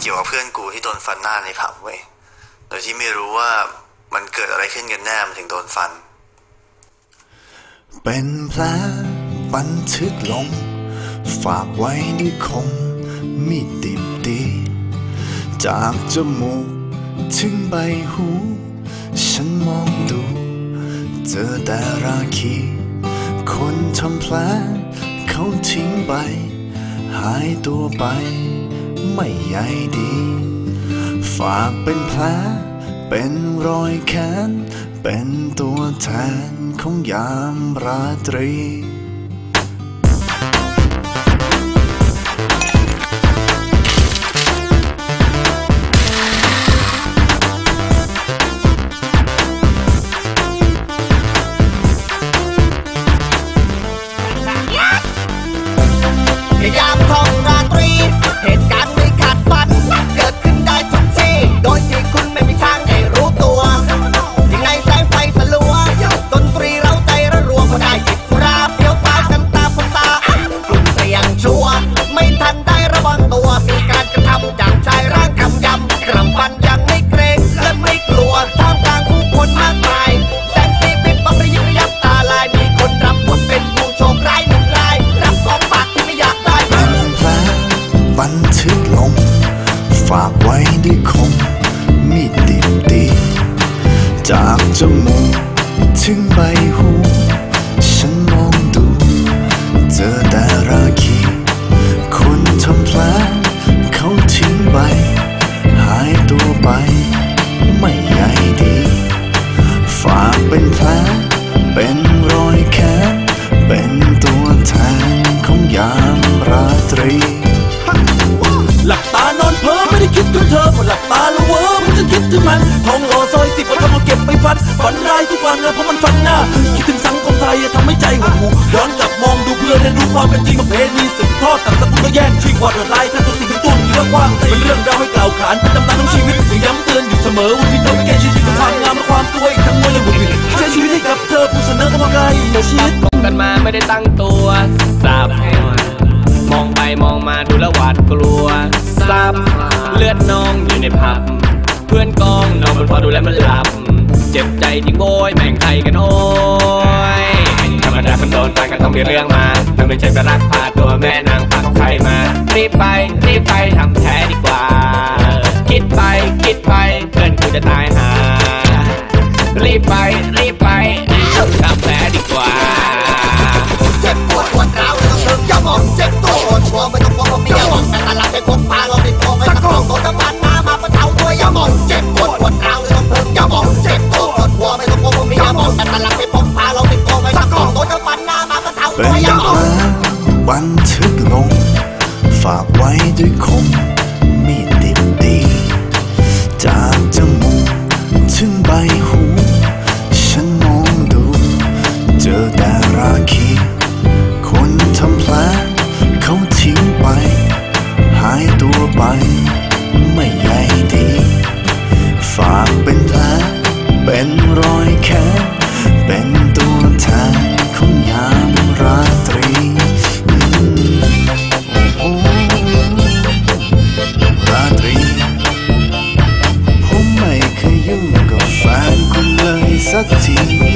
เกี่ยวกับเพื่อนกูที่โดนฟันหน้าในผับเว้ย โดยที่ไม่รู้ว่ามันเกิดอะไรขึ้นกันแน่มันถึงโดนฟัน เป็นแผลบันทึกลง ฝากไว้ด้วยคมมีดดิบดี จากจมูกถึงใบหู ฉันมองดู เจอแต่ราคี คนทำแผลเขาทิ้งไป หายตัวไป ไม่ใยดี ฝากเป็นแผลเป็นรอยแขน เป็นตัวแทนของยามราตรีากไว้ด้วยคมมีดดิบดีจากจมูกถึงใบหู ฉันมองดู เจอแต่ราคีคนทำแผลเขาทิ้งไป หายตัวไปไม่ มันจะคิดถึงมันทองหล่อซอยสิบเอาทำมาเก็บไปฟันฝันร้ายทุกวันนะเพราะมันฝันหน้าคิดถึงสังคมไทยอะทำให้ใจหดหูย้อนกลับมองดูเพื่อเรียนรู้ความเป็นจริงประเพณีสืบทอดต่างสกุลก็แย่งชิงความโดดไล่ถ้าตัวสิ่งตัวมีเรื่องกว้างเป็นเรื่องราวให้กล่าวขานเป็นตำนานของชีวิตยังย้ำเตือนอยู่เสมอว่าที่เราไม่แก้ชีวิตกับความงามและความสวยอีกทั้งมวลเลยบุญวินใช้ชีวิตให้กับเธอผู้เสนอเข้ามาไกลแต่ชีวิตคบกันมาไม่ได้ตั้งตัวสับมองไปมองมาดูแล้วหวาดกลัวซับเลือดนองอยู่ในผับ เพื่อนกองนอนบนพอดูแล้วมันหลับ เจ็บใจจริงโวยแม่งใครกันโอ้ยธรรมดาคนโดนฟันก็ต้องมีเรื่องมาถ้าไม่ใช่ไปรักพาตัวแม่นางฟังใครมา รีบไปรีบไปทำแท้ดีกว่า คิดไปคิดไปเพื่อนกูจะตายหา รีบไป เป็นอย่าบันทึกลง ฝากไว้ด้วยคมมีดดิบดี จากจมูกถึงใบหู ฉันมองดู เจอแต่ราคีคนทำแผลเขาทิ้งไป หายตัวไปไม่ยา ah